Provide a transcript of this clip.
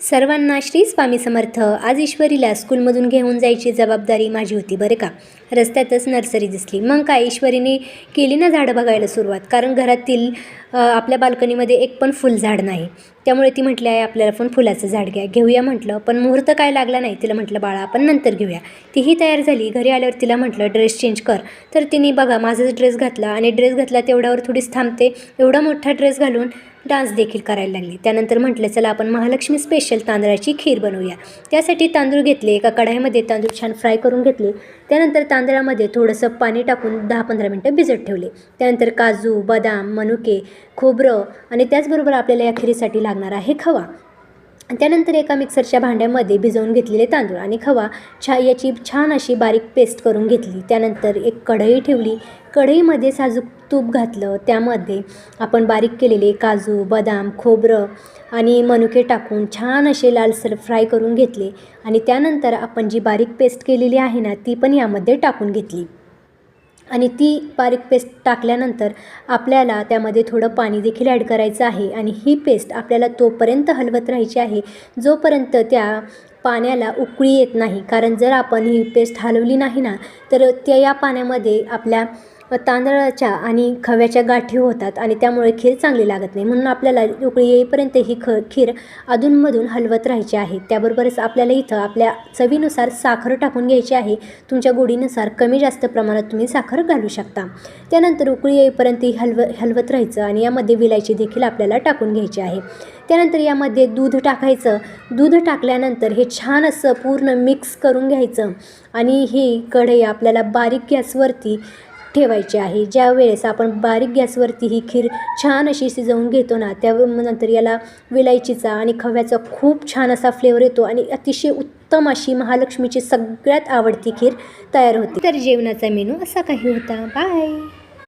सर्वांना श्री स्वामी समर्थ. आज ईश्वरीला स्कूलमधून घेऊन जायची जबाबदारी माझी होती बरं का. रस्त्यातच नर्सरी दिसली. मग काय ईश्वरीने केली ना झाडं बघायला सुरुवात. कारण घरातील आपल्या बाल्कनीमध्ये एक पण फुलझाड नाही. त्यामुळे ती म्हटली आहे आपल्याला पण फुलाचं झाड घ्या. घेऊया म्हटलं. पण मुहूर्त काय लागला नाही? तिला म्हटलं बाळा आपण नंतर घेऊया. तीही तयार झाली. घरी आल्यावर तिला म्हटलं ड्रेस चेंज कर. तर तिने बघा माझाच ड्रेस घातला आणि ड्रेस घातला तेवढ्यावर थोडीच थांबते. एवढा मोठा ड्रेस घालून डान्स देखील करायला लागली. त्यानंतर म्हटलं चला आपण महालक्ष्मी स्पेशल तांदळाची खीर बनवूया. त्यासाठी तांदूळ घेतले एका कढाईमध्ये तांदूळ छान फ्राय करून घेतले. त्यानंतर तांदळामध्ये थोडंसं पाणी टाकून दहा पंधरा मिनटं भिजत ठेवले. त्यानंतर काजू बदाम मनुके खोबरं आणि त्याचबरोबर आपल्याला या खिरीसाठी लागणार आहे खवा. त्यानंतर एका मिक्सरच्या भांड्यामध्ये भिजवून घेतलेले तांदूळ आणि खवा छा याची छान अशी बारीक पेस्ट करून घेतली. त्यानंतर एक कढई ठेवली. कढईमध्ये साजूक तूप घातलं. त्यामध्ये आपण बारीक केलेले काजू बदाम खोबरं आणि मनुके टाकून छान असे लालसर फ्राय करून घेतले. आणि त्यानंतर आपण जी बारीक पेस्ट केलेली आहे ना ती पण यामध्ये टाकून घेतली. आणि ती बारीक पेस्ट टाकल्यानंतर आपल्याला त्यामध्ये थोडं पाणी देखील ॲड करायचं आहे. आणि ही पेस्ट आपल्याला तोपर्यंत हलवत राहायची आहे जोपर्यंत त्या पाण्याला उकळी येत नाही. कारण जर आपण ही पेस्ट हलवली नाही ना तर त्या या पाण्यामध्ये आपल्या तांदळाच्या आणि खव्याच्या गाठी होतात आणि त्यामुळे खीर चांगली लागत नाही. म्हणून आपल्याला उकळी येईपर्यंत ही ख खीर अधूनमधून हलवत राहायची आहे. त्याबरोबरच आपल्याला इथं आपल्या चवीनुसार साखर टाकून घ्यायची आहे. तुमच्या गोडीनुसार कमी जास्त प्रमाणात तुम्ही साखर घालू शकता. त्यानंतर उकळी येईपर्यंत ही हलव हलवत राहायचं आणि यामध्ये विलायची देखील आपल्याला टाकून घ्यायची आहे. त्यानंतर यामध्ये दूध टाकायचं. दूध टाकल्यानंतर हे छान असं पूर्ण मिक्स करून घ्यायचं आणि ही कढई आपल्याला बारीक गॅसवरती ठेवायची आहे. ज्या वेळेस आपण बारीक गॅसवरती ही खीर छान अशी शिजवून घेतो ना त्या नंतर याला विलायचीचा आणि खव्याचा खूप छान असा फ्लेवर येतो आणि अतिशय उत्तम अशी महालक्ष्मीची सगळ्यात आवडती खीर तयार होती. तर जेवणाचा मेनू असा काही होता. बाय